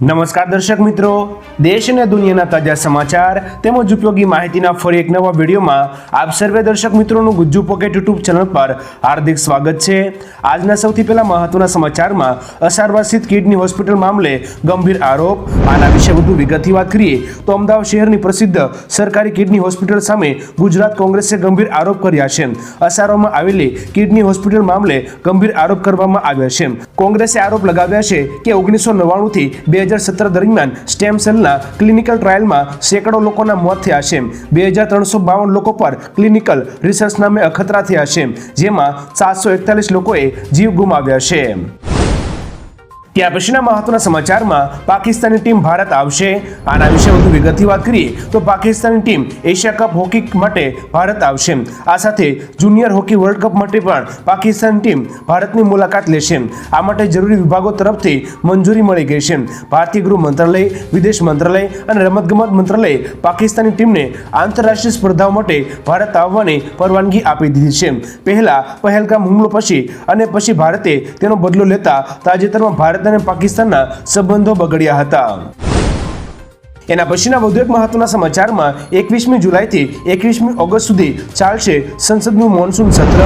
નમસ્કાર દર્શક મિત્રો. દેશ અને દુનિયાના તાજા સમાચાર તેમજ ઉપયોગી માહિતીના ફરી એક નવા વિડીયોમાં આપ સર્વે દર્શક મિત્રોનું ગુજ્જુ પોકેટ યુટ્યુબ ચેનલ પર હાર્દિક સ્વાગત છે. આજના સૌથી પહેલા મહત્વના સમાચારમાં અસારવાસિત કિડની હોસ્પિટલ મામલે ગંભીર આરોપ. આના વિશે વધુ વિગતથી વાત કરીએ તો અમદાવાદ શહેરની પ્રસિદ્ધ સરકારી કિડની હોસ્પિટલ સામે ગુજરાત કોંગ્રેસે ગંભીર આરોપ કર્યા છે. અસારવામાં આવેલી કિડની હોસ્પિટલ મામલે ગંભીર આરોપ કરવામાં આવ્યા છે. કોંગ્રેસે આરોપ લગાવ્યા છે કે ઓગણીસો નવ્વાણું થી બે હજાર સત્તર દરમિયાન સ્ટેમ સેલના ક્લિનિકલ ટ્રાયલમાં સેંકડો લોકોના મોત થયા છે. બે હજાર ત્રણસો બાવન લોકો પર ક્લિનિકલ રિસર્ચ નામે અખતરા થયા છે, જેમાં સાતસો એકતાલીસ લોકોએ જીવ ગુમાવ્યા છે. ત્યાર પછીના મહત્વના સમાચારમાં પાકિસ્તાની ટીમ ભારત આવશે. આના વિશે વધુ વિગતથી વાત કરીએ તો Pakistani team Asia cup hockey માટે ભારત આવશે. આ સાથે જુનિયર હોકી વર્લ્ડ કપ માટે પણ પાકિસ્તાની ટીમ ભારતની મુલાકાત લેશે. આ માટે જરૂરી વિભાગો તરફથી મંજૂરી મળી ગઈ છે. ભારતીય ગૃહ મંત્રાલય, વિદેશ મંત્રાલય અને રમતગમત મંત્રાલયે પાકિસ્તાની ટીમને આંતરરાષ્ટ્રીય સ્પર્ધાઓ માટે ભારત આવવાની પરવાનગી આપી દીધી છે. પહેલા પહેલગામ હુમલો પછી અને પછી ભારતે તેનો બદલો લેતા તાજેતરમાં ભારત અને પાકિસ્તાનના સંબંધો બગડ્યા હતા. એના પછીના વધુ એક મહત્વના સમાચારમાં એકવીસમી જુલાઈથી એકવીસમી ઓગસ્ટ સુધી ચાલશે સંસદનું મોન્સૂન સત્ર.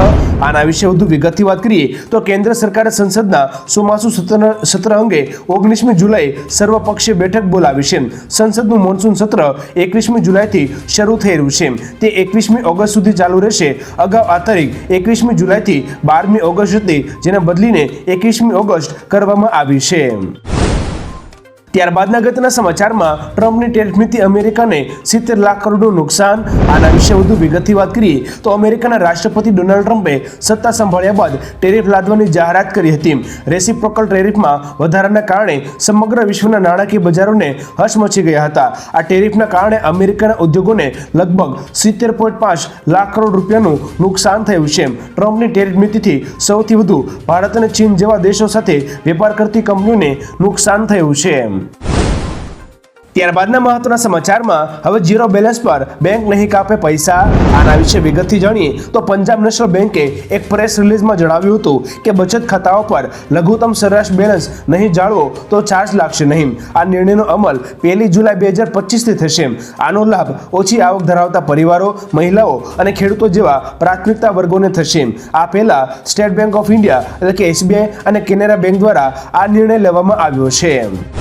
આના વિશે વધુ વિગતથી વાત કરીએ તો કેન્દ્ર સરકારે સંસદના ચોમાસુ સત્ર સત્ર અંગે ઓગણીસમી જુલાઈ સર્વપક્ષીય બેઠક બોલાવી છે. સંસદનું મોન્સૂન સત્ર એકવીસમી જુલાઈથી શરૂ થઈ રહ્યું છે. તે એકવીસમી ઓગસ્ટ સુધી ચાલુ રહેશે. અગાઉ આ તારીખ એકવીસમી જુલાઈથી બારમી ઓગસ્ટ હતી જેને બદલીને એકવીસમી ઓગસ્ટ કરવામાં આવી છે. ત્યારબાદના ગતના સમાચારમાં ટ્રમ્પની ટેરિફ નીતિ અમેરિકાને સિત્તેર લાખ કરોડનું નુકસાન. આના વિશે વધુ વિગતથી વાત કરીએ તો અમેરિકાના રાષ્ટ્રપતિ ડોનાલ્ડ ટ્રમ્પે સત્તા સંભાળ્યા બાદ ટેરિફ લાદવાની જાહેરાત કરી હતી. રેસિપ્રોકલ ટેરિફમાં વધારાના કારણે સમગ્ર વિશ્વના નાણાકીય બજારોને હચમચી ગયા હતા. આ ટેરિફના કારણે અમેરિકાના ઉદ્યોગોને લગભગ સિત્તેર પાંચ લાખ કરોડ રૂપિયાનું નુકસાન થયું છે. ટ્રમ્પની ટેરિફ નીતિથી સૌથી વધુ ભારત અને ચીન જેવા દેશો સાથે વેપાર કરતી કંપનીઓને નુકસાન થયું છે. ત્યારબાદના મહત્વના સમાચારમાં, હવે ઝીરો બેલેન્સ પર બેંક નહીં કાપે પૈસા. આના વિશે વિગતથી જાણીએ તો પંજાબ નેશનલ બેંકે એક પ્રેસ રિલીઝમાં જણાવ્યું હતું કે બચત ખાતાઓ પર લઘુત્તમ સરેરાશ બેલેન્સ નહીં જાળવો તો ચાર્જ લાગશે નહીં. આ નિર્ણયનો અમલ પહેલી જુલાઈ બે હજાર પચીસથી થશે. આનો લાભ ઓછી આવક ધરાવતા પરિવારો, મહિલાઓ અને ખેડૂતો જેવા પ્રાથમિકતા વર્ગોને થશે. આ પહેલાં સ્ટેટ બેંક ઓફ ઇન્ડિયા એટલે કે એસબીઆઈ અને કેનેરા બેંક દ્વારા આ નિર્ણય લેવામાં આવ્યો છે.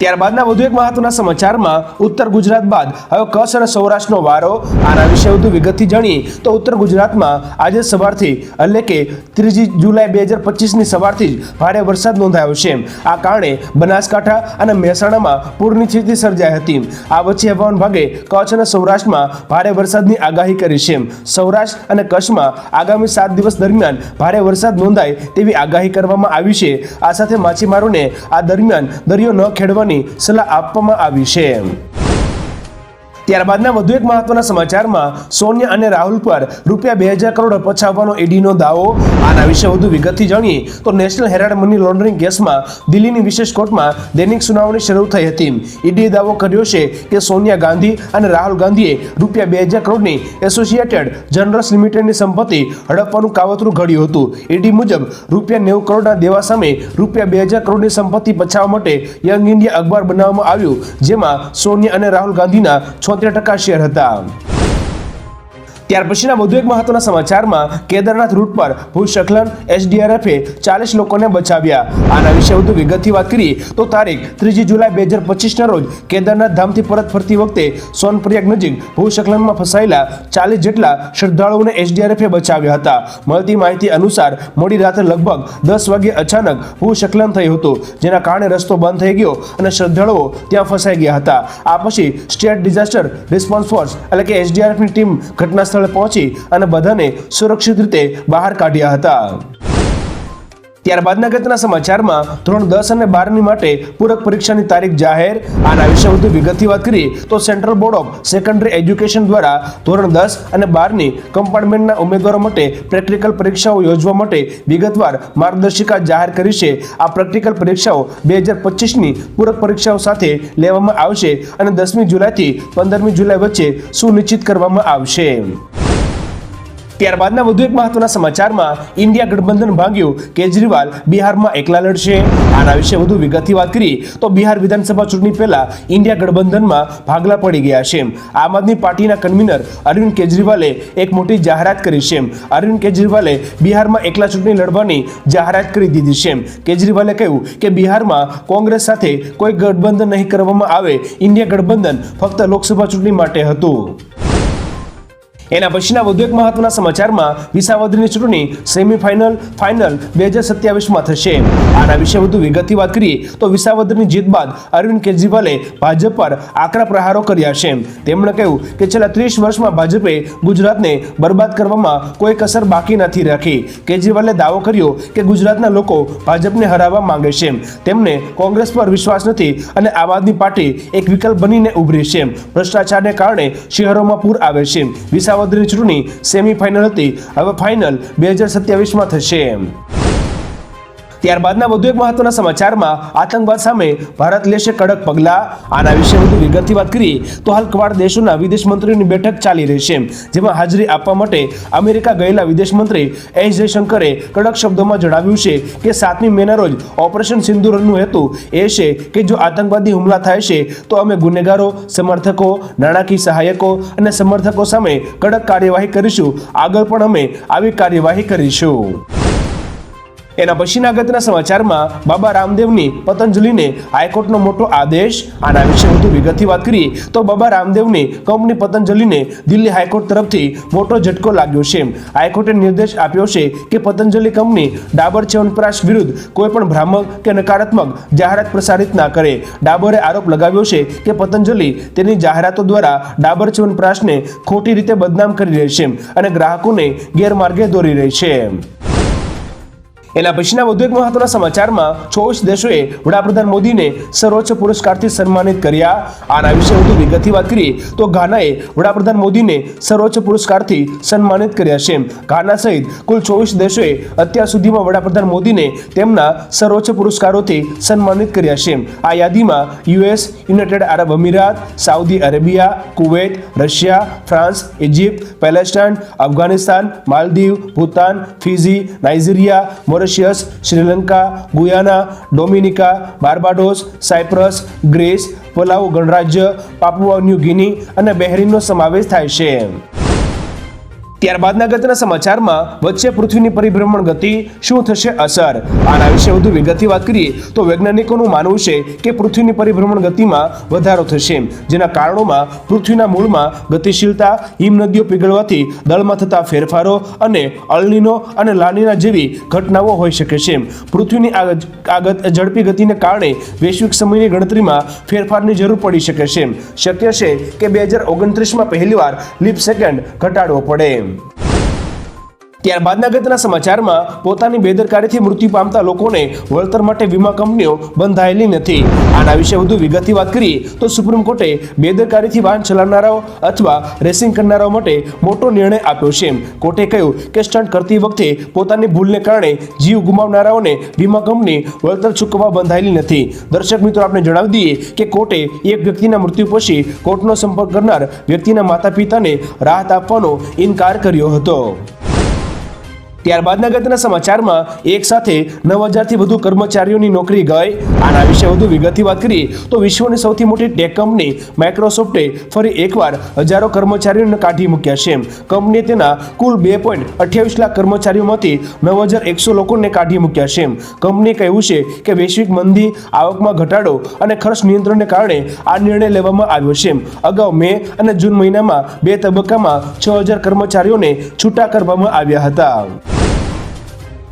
ત્યારબાદના વધુ એક મહત્વના સમાચારમાં ઉત્તર ગુજરાત બાદ હવે કચ્છ અને સૌરાષ્ટ્રનો વારો આના વિશે વધુ વિગતથી જાણીએ તો ઉત્તર ગુજરાતમાં આજે સવારથી એટલે કે ત્રીજી જુલાઈ બે હજાર પચીસની સવારથી જ ભારે વરસાદ નોંધાયો છે. આ કારણે બનાસકાંઠા અને મહેસાણામાં પૂરની સ્થિતિ સર્જાઈ હતી. આ વચ્ચે હવામાન ભાગે કચ્છ અને સૌરાષ્ટ્રમાં ભારે વરસાદની આગાહી કરી છે. સૌરાષ્ટ્ર અને કચ્છમાં આગામી સાત દિવસ દરમિયાન ભારે વરસાદ નોંધાય તેવી આગાહી કરવામાં આવી છે. આ સાથે માછીમારોને આ દરમિયાન દરિયો ન ખેડવાની સલાહ આપવામાં આવી છે. ત્યારબાદના વધુ એક મહત્વના સમાચારમાં સોનિયા અને રાહુલ પર રૂપિયા બે હજાર કરોડ પછાવવાનો ઈડીનો દાવો. આના વિશે વધુ વિગતથી જાણીએ તો નેશનલ હેરાલ્ડ મની લોન્ડરિંગ કેસમાં દિલ્હીની વિશેષ કોર્ટમાં દૈનિક સુનાવણી શરૂ થઈ હતી. ઈડીએ દાવો કર્યો છે કે સોનિયા ગાંધી અને રાહુલ ગાંધીએ રૂપિયા બે હજાર કરોડની એસોસિએટેડ જનરલ્સ લિમિટેડની સંપત્તિ હડપવાનું કાવતરું ઘડ્યું હતું. ઈડી મુજબ રૂપિયા નેવું કરોડના દેવા સામે રૂપિયા બે હજાર કરોડની સંપત્તિ પછાવવા માટે યંગ ઇન્ડિયા અખબાર બનાવવામાં આવ્યું, જેમાં સોનિયા અને રાહુલ ગાંધીના છોતેર ટકા શેર હતા. ત્યાર પછીના વધુ એક મહત્વના સમાચારમાં કેદારનાથ રૂટ પર ભૂસ્ખલન એસડીઆરએફે ચાલીસ લોકોને બચાવ્યા. આના વિશે વધુ વિગતથી વાત કરીએ તો તારીખ ત્રીજી જુલાઈ બે હજાર પચીસના રોજ કેદારનાથ ધામથી પરત ફરતી વખતે સોનપ્રયાગ નજીક ભૂસ્ખલનમાં ફસાયેલા ચાલીસ જેટલા શ્રદ્ધાળુઓને એસડીઆરએફે બચાવ્યા હતા. મળતી માહિતી અનુસાર મોડી રાત્રે લગભગ દસ વાગે અચાનક ભૂસ્ખલન થયું હતું, જેના કારણે રસ્તો બંધ થઈ ગયો અને શ્રદ્ધાળુઓ ત્યાં ફસાઈ ગયા હતા. આ પછી સ્ટેટ ડિઝાસ્ટર રિસ્પોન્સ ફોર્સ એટલે કે એસડીઆરએફની ટીમ ઘટના સ્થળે પહોંચી અને બધાને સુરક્ષિત રીતે બહાર કાઢ્યા હતા. ત્યારબાદના ગતના સમાચારમાં ધોરણ દસ અને બારની માટે પૂરક પરીક્ષાની તારીખ જાહેર. આના વિશે વધુ વિગતથી વાત કરીએ તો Central Board of Secondary Education દ્વારા ધોરણ દસ અને બારની કમ્પાર્ટમેન્ટના ઉમેદવારો માટે પ્રેક્ટિકલ પરીક્ષાઓ યોજવા માટે વિગતવાર માર્ગદર્શિકા જાહેર કરી છે. આ પ્રેક્ટિકલ પરીક્ષાઓ બે હજાર પચીસની પૂરક પરીક્ષાઓ સાથે લેવામાં આવશે અને દસમી જુલાઈથી પંદરમી જુલાઈ વચ્ચે સુનિશ્ચિત કરવામાં આવશે. ત્યારબાદના વધુ એક મહત્વના સમાચારમાં ઇન્ડિયા ગઠબંધન ભાંગ્યું. કેજરીવાલ બિહારમાં એકલા લડશે. આના વિશે વધુ વિગતથી વાત કરી તો બિહાર વિધાનસભા ચૂંટણી પહેલા ઇન્ડિયા ગઠબંધનમાં ભાગલા પડી ગયા છે. આમ આદમી પાર્ટીના કન્વીનર અરવિંદ કેજરીવાલે એક મોટી જાહેરાત કરી છે. અરવિંદ કેજરીવાલે બિહારમાં એકલા ચૂંટણી લડવાની જાહેરાત કરી દીધી છે. કેજરીવાલે કહ્યું કે બિહારમાં કોંગ્રેસ સાથે કોઈ ગઠબંધન નહીં કરવામાં આવે. ઇન્ડિયા ગઠબંધન ફક્ત લોકસભા ચૂંટણી માટે હતું. એના પછીના વધુ એક મહત્વના સમાચારમાં વિસાવદરીની ચૂંટણી સેમીફાઇનલ ફાઇનલ બે હજાર સત્યાવીસમાં થશે. આના વિશે વધુ વિગતથી વાત કરીએ તો વિસાવદરની જીત બાદ અરવિંદ કેજરીવાલે ભાજપ પર આકરા પ્રહારો કર્યા છે. તેમણે કહ્યું કે છેલ્લા ત્રીસ વર્ષમાં ભાજપે ગુજરાતને બરબાદ કરવામાં કોઈ કસર બાકી નથી રાખી. કેજરીવાલે દાવો કર્યો કે ગુજરાતના લોકો ભાજપને હરાવવા માંગે છે. તેમને કોંગ્રેસ પર વિશ્વાસ નથી અને આમ આદમી પાર્ટી એક વિકલ્પ બનીને ઉભરી છે. ભ્રષ્ટાચારને કારણે શહેરોમાં પૂર આવે છે. વિસાવદરની ચૂંટણી સેમીફાઇનલ હતી. હવે ફાઇનલ બે હજાર સત્યાવીસમાં થશે. ત્યારબાદના વધુ એક મહત્વના સમાચારમાં આતંકવાદ સામે ભારત લેશે કડક પગલાં. આના વિશે વધુ વિગતથી વાત કરીએ તો હાલ ક્વાડ દેશોના વિદેશ મંત્રીઓની બેઠક ચાલી રહી છે. જેમાં હાજરી આપવા માટે અમેરિકા ગયેલા વિદેશ મંત્રી એસ જયશંકરે કડક શબ્દોમાં જણાવ્યું છે કે સાતમી મેના રોજ ઓપરેશન સિંદુરનો હેતુ એ છે કે જો આતંકવાદી હુમલા થાય છે, તો અમે ગુનેગારો, સમર્થકો, નાણાકીય સહાયકો અને સમર્થકો સામે કડક કાર્યવાહી કરીશું. આગળ પણ અમે આવી કાર્યવાહી કરીશું. એના પછીના અગત્યના સમાચારમાં બાબા રામદેવની પતંજલિને હાઈકોર્ટનો મોટો આદેશ, આના વિશે વધુ વિગતથી વાત કરીએ, તો બાબા રામદેવની કંપની પતંજલિને દિલ્હી હાઈકોર્ટ તરફથી મોટો ઝટકો લાગ્યો છે. હાઈકોર્ટે નિર્દેશ આપ્યો છે કે પતંજલિ કંપની ડાબર ચ્યવનપ્રાશ વિરુદ્ધ કોઈ પણ ભ્રામક કે નકારાત્મક જાહેરાત પ્રસારિત ના કરે. ડાબરે આરોપ લગાવ્યો છે કે પતંજલિ તેની જાહેરાતો દ્વારા ડાબર ચ્યવનપ્રાશને ખોટી રીતે બદનામ કરી રહી છે અને ગ્રાહકોને ગેરમાર્ગે દોરી રહી છે. એના પછીના વધુ એક મહત્વના સમાચારમાં ચોવીસ દેશોએ વડાપ્રધાન મોદીને સર્વોચ્ચ પુરસ્કારથી સન્માનિત કર્યા. આના વિશે વધુ વિગતથી વાત કરીએ તો ઘાનાએ વડાપ્રધાન મોદીને સર્વોચ્ચ પુરસ્કારથી સન્માનિત કર્યા છે. ઘાના સહિત કુલ ચોવીસ દેશોએ અત્યાર સુધીમાં વડાપ્રધાન મોદીને તેમના સર્વોચ્ચ પુરસ્કારોથી સન્માનિત કર્યા છે. આ યાદીમાં US, United Arab Emirates, Saudi Arabia, Kuwait, Russia, France, Egypt, Palestine, Afghanistan, Maldives, Bhutan, Fiji, Nigeria Mauritius, Sri Lanka, Guyana, Dominica, Barbados, Cyprus, Greece, Palau ગણરાજ્ય, Papua New Guinea અને બહેરીનનો સમાવેશ થાય છે. ત્યારબાદના ગતના સમાચારમાં વચ્ચે પૃથ્વીની પરિભ્રમણ ગતિ શું થશે અસર? આના વિશે વધુ વિગતથી વાત કરીએ તો વૈજ્ઞાનિકોનું માનવું છે કે પૃથ્વીની પરિભ્રમણ ગતિમાં વધારો થશે. જેના કારણોમાં પૃથ્વીના મૂળમાં ગતિશીલતા, હિમનદીઓ પીગળવાથી દળમાં થતા ફેરફારો અને અલનીનો અને લાનીના જેવી ઘટનાઓ હોઈ શકે છે. પૃથ્વીની આ ઝડપી ગતિને કારણે વૈશ્વિક સમયની ગણતરીમાં ફેરફારની જરૂર પડી શકે છે. શક્ય છે કે બે હજાર ઓગણત્રીસમાં પહેલીવાર લીપ સેકન્ડ ઘટાડવો પડે. Valeu! ત્યારબાદના ગતના સમાચારમાં પોતાની બેદરકારીથી મૃત્યુ પામતા લોકોને વળતર માટે વીમા કંપનીઓ બંધાયેલી નથી. આના વિશે વધુ વિગતથી વાત કરીએ તો સુપ્રીમ કોર્ટે બેદરકારીથી વાહન ચલાવનારાઓ અથવા રેસિંગ કરનારાઓ માટે મોટો નિર્ણય આપ્યો છે. કોર્ટે કહ્યું કે સ્ટન્ટ કરતી વખતે પોતાની ભૂલને કારણે જીવ ગુમાવનારાઓને વીમા કંપની વળતર ચૂકવવા બંધાયેલી નથી. દર્શક મિત્રો આપણે જણાવી દઈએ કે કોર્ટે એક વ્યક્તિના મૃત્યુ પછી કોર્ટનો સંપર્ક કરનાર વ્યક્તિના માતા પિતાને રાહત આપવાનો ઇનકાર કર્યો હતો. ત્યારબાદના ગતના સમાચારમાં એક સાથે નવ હજારથી વધુ કર્મચારીઓની નોકરી ગઈ. આના વિશે વધુ વિગતથી વાત કરીએ તો વિશ્વની સૌથી મોટી ટેક કંપની માઇક્રોસોફ્ટે ફરી એકવાર હજારો કર્મચારીઓને કાઢી મૂક્યા છે. કંપનીએ તેના કુલ બે પોઈન્ટ અઠ્યાવીસ લાખ કર્મચારીઓમાંથી નવ હજાર એકસો લોકોને કાઢી મૂક્યા છે. કંપનીએ કહ્યું છે કે વૈશ્વિક મંદી, આવકમાં ઘટાડો અને ખર્ચ નિયંત્રણને કારણે આ નિર્ણય લેવામાં આવ્યો છે. અગાઉ મે અને જૂન મહિનામાં બે તબક્કામાં છ હજાર કર્મચારીઓને છૂટા કરવામાં આવ્યા હતા.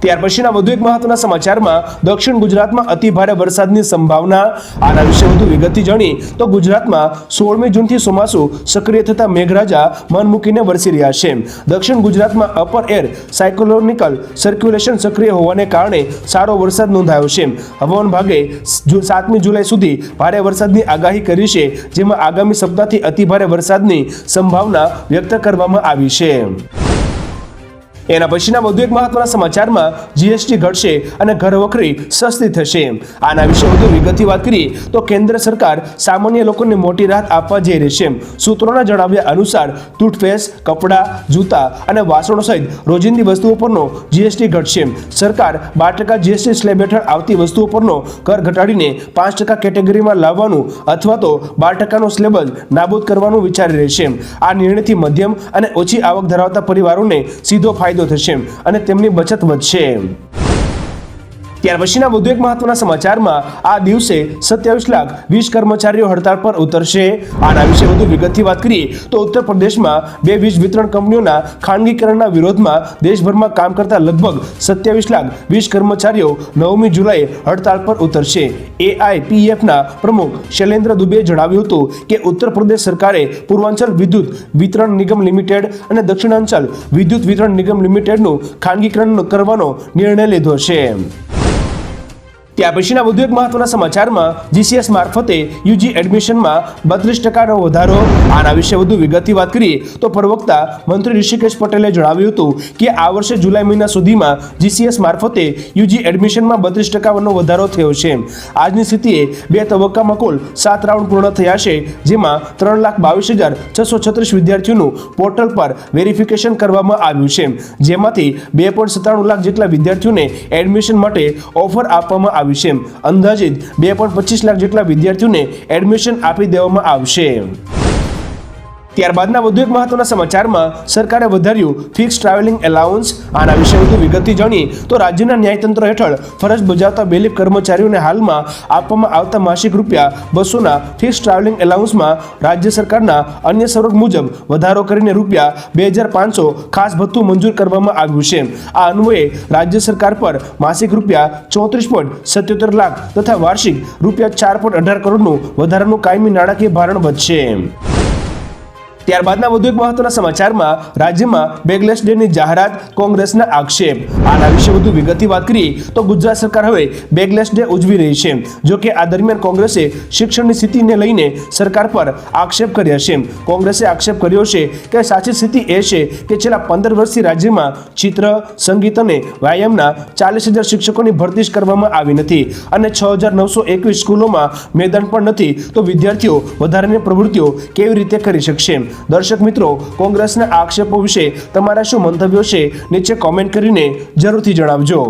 ત્યાર પછીના વધુ એક મહત્વના સમાચારમાં દક્ષિણ ગુજરાતમાં અતિ ભારે વરસાદની સંભાવના. આના વિશે વધુ વિગતથી જાણી તો ગુજરાતમાં સોળમી જૂનથી ચોમાસું સક્રિય થતા મેઘરાજા મન મૂકીને વરસી રહ્યા છે. દક્ષિણ ગુજરાતમાં અપર એર સાયકોલોનિકલ સર્ક્યુલેશન સક્રિય હોવાને કારણે સારો વરસાદ નોંધાયો છે. હવામાન ભાગે સાતમી જુલાઈ સુધી ભારે વરસાદની આગાહી કરી છે, જેમાં આગામી સપ્તાહથી અતિ ભારે વરસાદની સંભાવના વ્યક્ત કરવામાં આવી છે. એના પછીના વધુ એક મહત્વના સમાચારમાં જીએસટી ઘટશે અને ઘર વખરી સસ્તી થશે. આના વિશે વધુ વિગતથી વાત કરીએ તો કેન્દ્ર સરકાર સામાન્ય લોકોને મોટી રાહત આપવા જઈ રહી છે. સૂત્રોના જણાવ્યા અનુસાર ટૂથપેસ્ટ, કપડાં, જૂતા અને વાસણો સહિત રોજિંદી વસ્તુઓ પરનો જીએસટી ઘટશે. સરકાર બાર ટકા જીએસટી સ્લેબ હેઠળ આવતી વસ્તુઓ પરનો કર ઘટાડીને પાંચ ટકા કેટેગરીમાં લાવવાનું અથવા તો બાર ટકાનો સ્લેબ જ નાબૂદ કરવાનું વિચારી રહી છે. આ નિર્ણયથી મધ્યમ અને ઓછી આવક ધરાવતા પરિવારોને સીધો ફાયદો થશે અને તેમની બચત વધશે ત્યાર પછીના વધુ એક મહત્વના સમાચારમાં આ દિવસે સત્યાવીસ લાખ વીસ કર્મચારીઓ હડતાળ પર ઉતરશે. આના વિશે વધુ વિગતથી વાત કરીએ તો ઉત્તર પ્રદેશમાં બે વીજ વિતરણ કંપનીઓના ખાનગીકરણના વિરોધમાં દેશભરમાં કામ કરતા લગભગ સત્યાવીસ લાખ વીસ કર્મચારીઓ નવમી જુલાઈએ હડતાળ પર ઉતરશે. એઆઈપીએફના પ્રમુખ શૈલેન્દ્ર દુબેએ જણાવ્યું હતું કે ઉત્તર પ્રદેશ સરકારે પૂર્વાંચલ વિદ્યુત વિતરણ નિગમ લિમિટેડ અને દક્ષિણાંચલ વિદ્યુત વિતરણ નિગમ લિમિટેડનું ખાનગીકરણ કરવાનો નિર્ણય લીધો છે. ત્યાર પછીના વધુ એક મહત્વના સમાચારમાં જીસીએસ મારફતે યુજી એડમિશનમાં બત્રીસ ટકાનો વધારો. આના વિશે વધુ વિગતથી વાત કરીએ તો પ્રવક્તા મંત્રી ઋષિકેશ પટેલે જણાવ્યું હતું કે આ વર્ષે જુલાઈ મહિના સુધીમાં જીસીએસ મારફતે યુજી એડમિશનમાં બત્રીસ ટકાનો વધારો થયો છે. આજની સ્થિતિએ બે તબક્કામાં કુલ સાત રાઉન્ડ પૂર્ણ થયા છે, જેમાં ત્રણ લાખ બાવીસ હજાર છસો છત્રીસ વિદ્યાર્થીઓનું પોર્ટલ પર વેરિફિકેશન કરવામાં આવ્યું છે. જેમાંથી બે પોઈન્ટ સત્તાણું લાખ જેટલા વિદ્યાર્થીઓને એડમિશન માટે ઓફર આપવામાં આવી અંદાજિત બે પોઈન્ટ પચીસ લાખ જેટલા વિદ્યાર્થીઓને એડમિશન આપી દેવામાં આવશે. ત્યારબાદના વધુ એક મહત્વના સમાચારમાં સરકારે વધાર્યું ફિક્સ ટ્રાવેલિંગ એલાઉન્સ આના વિશે વધુ વિગતથી જાણીએ તો રાજ્યના ન્યાયતંત્ર હેઠળ ફરજ બજાવતા બેલીફ કર્મચારીઓને હાલમાં આપવામાં આવતા માસિક રૂપિયા બસોના ફિક્સ ટ્રાવેલિંગ એલાઉન્સમાં રાજ્ય સરકારના અન્ય સ્વરૂપ મુજબ વધારો કરીને રૂપિયા બે હજાર પાંચસો ખાસ ભથ્થું મંજૂર કરવામાં આવ્યું છે. આ અન્વયે રાજ્ય સરકાર પર માસિક રૂપિયા ચોત્રીસ પોઈન્ટ સત્યોતેર લાખ તથા વાર્ષિક રૂપિયા ચાર પોઈન્ટ અઢાર કરોડનું વધારાનું કાયમી નાણાકીય ભારણ વધશે. ત્યારબાદના વધુ એક મહત્વના સમાચારમાં રાજ્યમાં બેગલેસ ડેની જાહેરાત કોંગ્રેસના આક્ષેપ. આના વિશે વધુ વિગતની વાત કરીએ તો ગુજરાત સરકાર હવે બેગલેસ ડે ઉજવી રહી છે. જો કે આ દરમિયાન કોંગ્રેસે શિક્ષણની સ્થિતિને લઈને સરકાર પર આક્ષેપ કર્યા છે. કોંગ્રેસે આક્ષેપ કર્યો છે કે સાચી સ્થિતિ એ છે કે છેલ્લા પંદર વર્ષથી રાજ્યમાં ચિત્ર, સંગીત અને વ્યાયામના ચાલીસ હજાર શિક્ષકોની ભરતી કરવામાં આવી નથી અને છ હજાર નવસો એકવીસ સ્કૂલોમાં મેદાન પણ નથી. તો વિદ્યાર્થીઓ વધારાની પ્રવૃત્તિઓ કેવી રીતે કરી શકશે? દર્શક મિત્રો કોંગ્રેસના આક્ષેપો વિશે તમારા શું મંતવ્યો છે નીચે કોમેન્ટ કરીને જરૂરથી જણાવજો.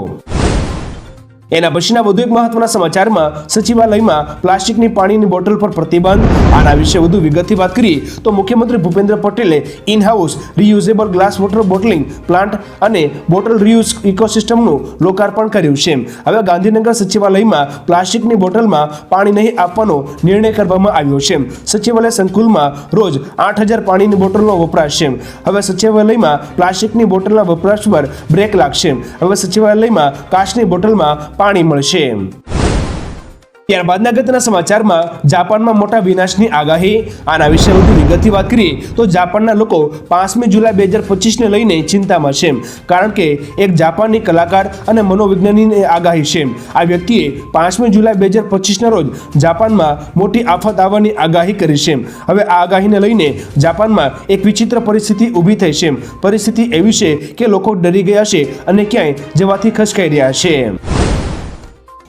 એના પછીના વધુ એક મહત્વના સમાચારમાં સચિવાલયમાં પ્લાસ્ટિકની પાણીની બોટલ પર પ્રતિબંધ. આના વિશે વધુ વિગતથી વાત કરીએ તો મુખ્યમંત્રી ભૂપેન્દ્ર પટેલે in house reusable glass water bottling plant અને બોટલ રિયુઝ ઇકોસિસ્ટમનું લોકાર્પણ કર્યું છે. હવે ગાંધીનગર સચિવાલયમાં પ્લાસ્ટિકની બોટલમાં પાણી નહીં આપવાનો નિર્ણય કરવામાં આવ્યો છે. સચિવાલય સંકુલમાં રોજ આઠ હજાર પાણીની બોટલનો વપરાશ છે. હવે સચિવાલયમાં પ્લાસ્ટિકની બોટલના વપરાશ પર બ્રેક લાગશે. હવે સચિવાલયમાં કાચની બોટલમાં પાણી મળશે. ત્યારબાદના અગત્યના સમાચારમાં જાપાનમાં મોટા વિનાશની આગાહી. આના વિશે વધુ વિગતથી વાત કરીએ તો જાપાનના લોકો પાંચમી જુલાઈ બે હજાર પચીસને લઈને ચિંતામાં છે. કારણ કે એક જાપાનની કલાકાર અને મનોવિજ્ઞાનીની આગાહી છે. આ વ્યક્તિએ પાંચમી જુલાઈ બે હજાર પચીસના રોજ જાપાનમાં મોટી આફત આવવાની આગાહી કરી છે. હવે આ આગાહીને લઈને જાપાનમાં એક વિચિત્ર પરિસ્થિતિ ઊભી થઈ છે. પરિસ્થિતિ એવી છે કે લોકો ડરી ગયા છે અને ક્યાંય જવાથી ખસકાઈ રહ્યા છે.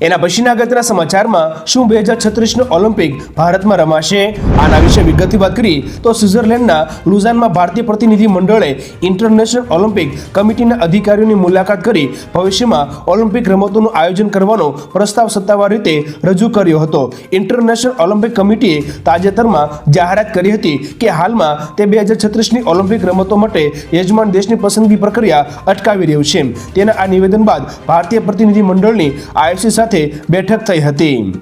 એના પછીના અગત્યના સમાચારમાં શું બે હજાર છત્રીસનો ઓલિમ્પિક ભારતમાં રમાશે? આના વિશે વિગતથી વાત કરીએ તો સ્વિટ્ઝરલેન્ડના લુઝાનમાં ભારતીય પ્રતિનિધિ મંડળે ઇન્ટરનેશનલ ઓલિમ્પિક કમિટીના અધિકારીઓની મુલાકાત કરી ભવિષ્યમાં ઓલિમ્પિક રમતોનું આયોજન કરવાનો પ્રસ્તાવ સત્તાવાર રીતે રજૂ કર્યો હતો. ઇન્ટરનેશનલ ઓલિમ્પિક કમિટીએ તાજેતરમાં જાહેરાત કરી હતી કે હાલમાં તે બે હજાર છત્રીસની ઓલિમ્પિક રમતો માટે યજમાન દેશની પસંદગી પ્રક્રિયા અટકાવી રહ્યું છે. તેના આ નિવેદન બાદ ભારતીય પ્રતિનિધિ મંડળની આઈઓસી સાથે બેઠક થઈ હતી.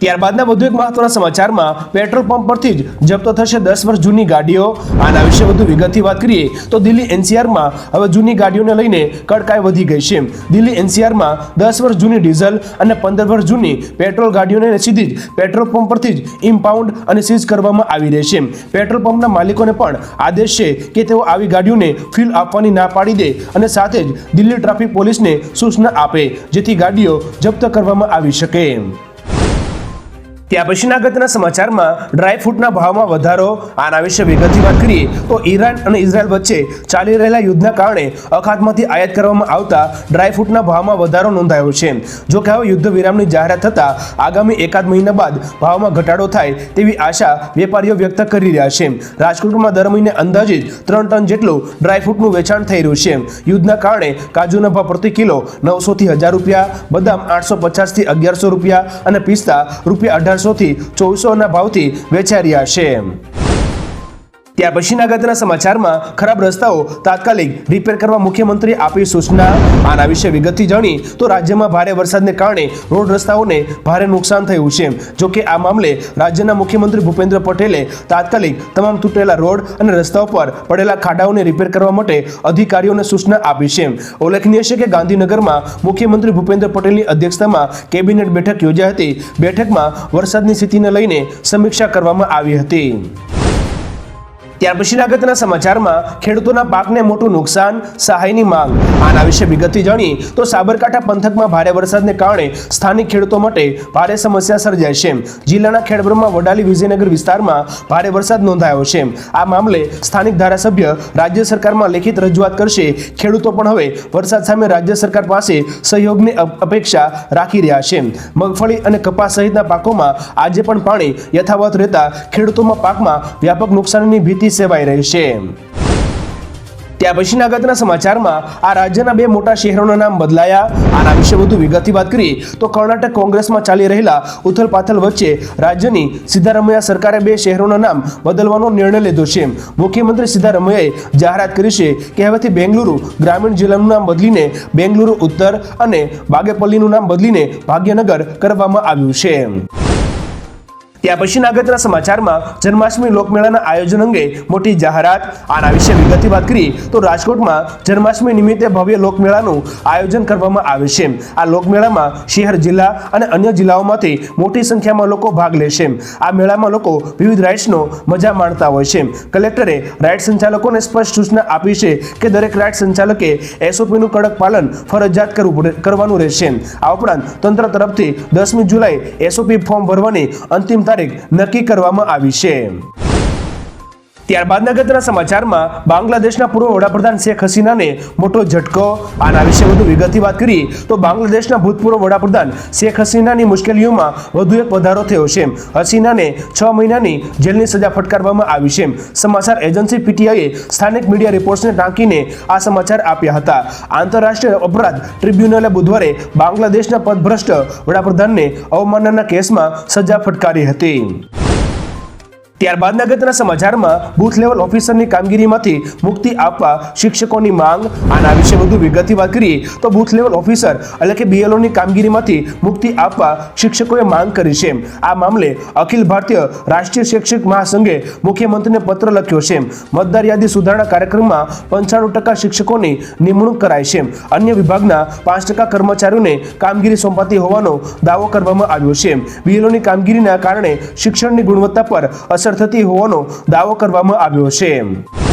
ત્યારબાદના વધુ એક મહત્વના સમાચારમાં પેટ્રોલ પંપ પરથી જ જપ્ત થશે દસ વર્ષ જૂની ગાડીઓ. આના વિશે વધુ વિગતથી વાત કરીએ તો દિલ્હી એનસીઆરમાં હવે જૂની ગાડીઓને લઈને કડકાઈ વધી ગઈ છે. દિલ્હી એનસીઆરમાં દસ વર્ષ જૂની ડીઝલ અને પંદર વર્ષ જૂની પેટ્રોલ ગાડીઓને સીધી જ પેટ્રોલ પંપ પરથી જ ઇમ્પાઉન્ડ અને સીઝ કરવામાં આવી રહી છે. પેટ્રોલ પંપના માલિકોને પણ આદેશ છે કે તેઓ આવી ગાડીઓને ફ્યુલ આપવાની ના પાડી દે અને સાથે જ દિલ્હી ટ્રાફિક પોલીસને સૂચના આપે, જેથી ગાડીઓ જપ્ત કરવામાં આવી શકે. ત્યાં પછીના અગત્યના સમાચારમાં ડ્રાય ફ્રૂટના ભાવમાં વધારો, આના વિશે વિગતથી વાત કરીએ તો ઈરાન અને ઇઝરાયલ વચ્ચે ચાલી રહેલા યુદ્ધના કારણે અખાતમાંથી આયાત કરવામાં આવતા ડ્રાય ફ્રૂટના ભાવમાં વધારો નોંધાયો છે. જો કે હવે યુદ્ધ વિરામની જાહેરાત થતાં આગામી એકાદ મહિના બાદ ભાવમાં ઘટાડો થાય તેવી આશા વેપારીઓ વ્યક્ત કરી રહ્યા છે. રાજકોટમાં દર મહિને અંદાજિત ત્રણ ટન જેટલું ડ્રાય ફ્રૂટનું વેચાણ થઈ રહ્યું છે. યુદ્ધના કારણે કાજુના ભાવ પ્રતિ કિલો નવસોથી હજાર રૂપિયા, બદામ આઠસો પચાસથી અગિયારસો રૂપિયા અને પિસ્તા રૂપિયા અઢારસોથી ચોવીસોના ભાવથી વેચાઈ રહ્યા છે. ત્યાર પછીના અગત્યના સમાચારમાં ખરાબ રસ્તાઓ તાત્કાલિક રિપેર કરવા મુખ્યમંત્રી આપી સૂચના. આના વિશે વિગતથી જાણી તો રાજ્યમાં ભારે વરસાદને કારણે રોડ રસ્તાઓને ભારે નુકસાન થયું છે. જો કે આ મામલે રાજ્યના મુખ્યમંત્રી ભૂપેન્દ્ર પટેલે તાત્કાલિક તમામ તૂટેલા રોડ અને રસ્તાઓ પર પડેલા ખાડાઓને રિપેર કરવા માટે અધિકારીઓને સૂચના આપી છે. ઉલ્લેખનીય છે કે ગાંધીનગરમાં મુખ્યમંત્રી ભૂપેન્દ્ર પટેલની અધ્યક્ષતામાં કેબિનેટ બેઠક યોજાઈ હતી. બેઠકમાં વરસાદની સ્થિતિને લઈને સમીક્ષા કરવામાં આવી હતી. ત્યાર પછીના અગત્યના સમાચારમાં ખેડૂતોના પાકને મોટું નુકસાન, સહાયની માંગ. આના વિશે વિગતથી જાણી તો સાબરકાંઠા પંથકમાં ભારે વરસાદને કારણે સ્થાનિક ખેડૂતો માટે ભારે સમસ્યા સર્જાય છે. જિલ્લાના ખેડબ્રહ્મા વડાલી વિજયનગર વિસ્તારમાં ભારે વરસાદ નોંધાયો છે. આ મામલે સ્થાનિક ધારાસભ્ય રાજ્ય સરકારમાં લેખિત રજૂઆત કરશે. ખેડૂતો પણ હવે વરસાદ સામે રાજ્ય સરકાર પાસે સહયોગની અપેક્ષા રાખી રહ્યા છે. મગફળી અને કપાસ સહિતના પાકોમાં આજે પણ પાણી યથાવત રહેતા ખેડૂતોમાં પાકમાં વ્યાપક નુકસાનની ભીતિ સેવાઈ રહી છે. ત્યાં પછીના અગત્યના સમાચારમાં આ રાજ્યના બે મોટા શહેરોના નામ બદલાયા. આના વિશે વધુ વિગતથી વાત કરીએ તો કર્ણાટક કોંગ્રેસમાં ચાલી રહેલા ઉથલપાથલ વચ્ચે રાજ્યની સિદ્ધારમૈયા સરકારે બે શહેરોના નામ બદલવાનો નિર્ણય લીધો છે. મુખ્યમંત્રી સિદ્ધારમૈયાએ જાહેરાત કરી છે કે હવેથી બેંગલુરુ ગ્રામીણ જિલ્લાનું નામ બદલીને બેંગલુરુ ઉત્તર અને બાગેપલ્લીનું નામ બદલીને ભાગ્યનગર કરવામાં આવ્યું છે. ત્યાં પછીના અગત્યના સમાચારમાં જન્માષ્ટમી લોકમેળાના આયોજન અંગે મોટી જાહેરાત. આના વિશે વિગતથી વાત કરીએ તો રાજકોટમાં જન્માષ્ટમી નિમિત્તે ભવ્ય લોકમેળાનું આયોજન કરવામાં આવે છે. આ લોકમેળામાં શહેર જિલ્લા અને અન્ય જિલ્લાઓમાંથી મોટી સંખ્યામાં લોકો ભાગ લેશે આ મેળામાં લોકો વિવિધ રાઇડ્સનો મજા માણતા હોય છે. કલેક્ટરે રાઇડ સંચાલકોને સ્પષ્ટ સૂચના આપી છે કે દરેક રાઇડ સંચાલકે એસઓપીનું કડક પાલન ફરજિયાત કરવું કરવાનું રહેશે. આ ઉપરાંત તંત્ર તરફથી દસમી જુલાઈ એસઓપી ફોર્મ ભરવાની અંતિમ તારીખ નક્કી કરવામાં આવી છે. ત્યારબાદના અગત્યના સમાચારમાં બાંગ્લાદેશના પૂર્વ વડાપ્રધાન શેખ હસીનાને મોટો ઝટકો. આના વિશે વધુ વિગતથી વાત કરીએ તો બાંગ્લાદેશના ભૂતપૂર્વ વડાપ્રધાન શેખ હસીનાની મુશ્કેલીઓમાં વધુ એક વધારો થયો છે. હસીનાને છ મહિનાની જેલની સજા ફટકારવામાં આવી છે. સમાચાર એજન્સી પીટીઆઈએ સ્થાનિક મીડિયા રિપોર્ટ્સને ટાંકીને આ સમાચાર આપ્યા હતા. આંતરરાષ્ટ્રીય અપરાધ ટ્રિબ્યુનલે બુધવારે બાંગ્લાદેશના પદભ્રષ્ટ વડાપ્રધાનને અવમાનના કેસમાં સજા ફટકારી હતી. ત્યારબાદના અગત્યના સમાચારમાં બુથ લેવલ ઓફિસરની કામગીરીમાંથી મુક્તિ આપવા શિક્ષકોની માંગ. આના વિશે વધુ વિગતથી વાત કરીએ તો બુથ લેવલ ઓફિસર એટલે કે બીએલઓની કામગીરીમાંથી મુક્તિ આપવા શિક્ષકોએ માંગ કરી છે. આ મામલે અખિલ ભારતીય રાષ્ટ્રીય શૈક્ષિક મહાસંઘે મુખ્યમંત્રીને પત્ર લખ્યો છે. મતદાર યાદી સુધારણા કાર્યક્રમમાં પંચાણું ટકા શિક્ષકોની નિમણૂક કરાઈ છે. અન્ય વિભાગના પાંચ ટકા કર્મચારીઓને કામગીરી સોંપાતી હોવાનો દાવો કરવામાં આવ્યો છે. બીએલઓની કામગીરીના કારણે શિક્ષણની ગુણવત્તા પર અસર થતી હોવાનો દાવો કરવામાં આવ્યો છે.